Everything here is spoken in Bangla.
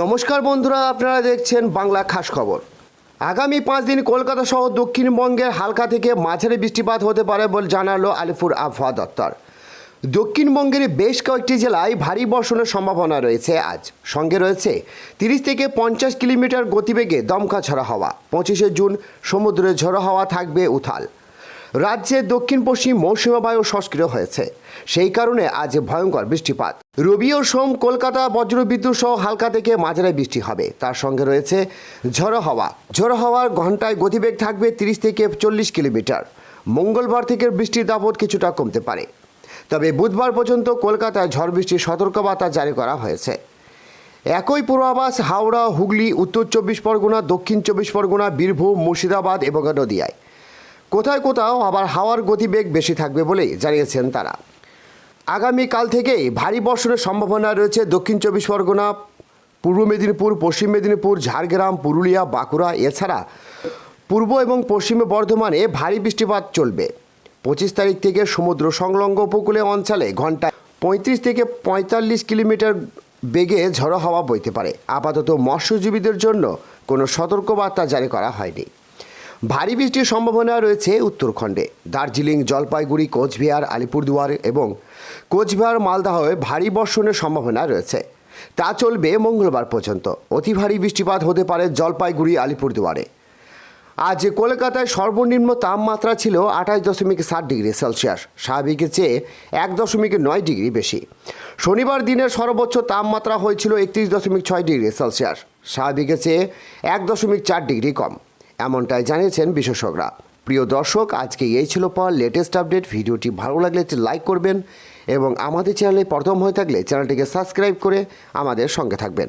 নমস্কার বন্ধুরা, আপনারা দেখছেন বাংলা খাস খবর। আগামী পাঁচ দিন কলকাতা সহ দক্ষিণবঙ্গের হালকা থেকে মাঝারি বৃষ্টিপাত হতে পারে বলে জানালো আলিপুর আবহাওয়া দপ্তর। দক্ষিণবঙ্গের বেশ কয়েকটি জেলায় ভারী বর্ষণের সম্ভাবনা রয়েছে আজ। সঙ্গে রয়েছে তিরিশ থেকে পঞ্চাশ কিলোমিটার গতিবেগে দমকা ঝড়ো হাওয়া। পঁচিশে জুন সমুদ্রে ঝড়ো হওয়া থাকবে উথাল। রাজ্যের দক্ষিণ পশ্চিম মৌসুমী বায়ু সক্রিয় হয়েছে। সেই কারণে আজ ভয়ঙ্কর বৃষ্টিপাত। রবি ও সোম কলকাতা বজ্রবিদ্যুৎ সহ হালকা থেকে মাঝারি বৃষ্টি হবে। তার সঙ্গে রয়েছে ঝড়ো হাওয়া। ঝড়ো হাওয়ার ঘন্টায় গতিবেগ থাকবে তিরিশ থেকে চল্লিশ কিলোমিটার। মঙ্গলবার থেকে বৃষ্টির দাপট কিছুটা কমতে পারে। তবে বুধবার পর্যন্ত কলকাতায় ঝড় বৃষ্টির সতর্কবার্তা জারি করা হয়েছে। একই পূর্বাভাস হাওড়া, হুগলি, উত্তর চব্বিশ পরগনা, দক্ষিণ চব্বিশ পরগনা, বীরভূম, মুর্শিদাবাদ এবং নদিয়ায়। কোথায় কোথাও আবার হাওয়ার গতিবেগ বেশি থাকবে বলেই জানিয়েছেন তারা। আগামীকাল থেকেই ভারী বর্ষণের সম্ভাবনা রয়েছে দক্ষিণ চব্বিশ পরগনা, পূর্ব মেদিনীপুর, পশ্চিম মেদিনীপুর, ঝাড়গ্রাম, পুরুলিয়া, বাঁকুড়া, এছাড়া পূর্ব এবং পশ্চিমে বর্ধমানে ভারী বৃষ্টিপাত চলবে। পঁচিশ তারিখ থেকে সমুদ্র সংলগ্ন উপকূলে অঞ্চলে ঘন্টায় পঁয়ত্রিশ থেকে পঁয়তাল্লিশ কিলোমিটার বেগে ঝড়ো হাওয়া বইতে পারে। আপাতত মৎস্যজীবীদের জন্য কোনো সতর্কবার্তা জারি করা হয়নি। ভারী বৃষ্টির সম্ভাবনা রয়েছে উত্তরখণ্ডে। দার্জিলিং, জলপাইগুড়ি, কোচবিহার, আলিপুরদুয়ার এবং কোচবিহার মালদাহে ভারী বর্ষণের সম্ভাবনা রয়েছে। তা চলবে মঙ্গলবার পর্যন্ত। অতি ভারী বৃষ্টিপাত হতে পারে জলপাইগুড়ি, আলিপুরদুয়ারে। আজ কলকাতায় সর্বনিম্ন তাপমাত্রা ছিল আঠাশ দশমিক সাত ডিগ্রি সেলসিয়াস। স্বাভাবিকের চেয়ে এক দশমিক নয় ডিগ্রি বেশি। শনিবার দিনের সর্বোচ্চ তাপমাত্রা হয়েছিল একত্রিশ দশমিক ছয় ডিগ্রি সেলসিয়াস। স্বাভাবিকের চেয়ে এক দশমিক চার ডিগ্রি কম। এমনটাই জানিয়েছেন বিশেষজ্ঞরা। প্রিয় দর্শক, আজকে এই ছিল পাওয়ার লেটেস্ট আপডেট ভিডিওটি ভালো লাগলে একটি লাইক করবেন এবং আমাদের চ্যানেলে প্রথম হয়ে থাকলে চ্যানেলটিকে সাবস্ক্রাইব করে আমাদের সঙ্গে থাকবেন।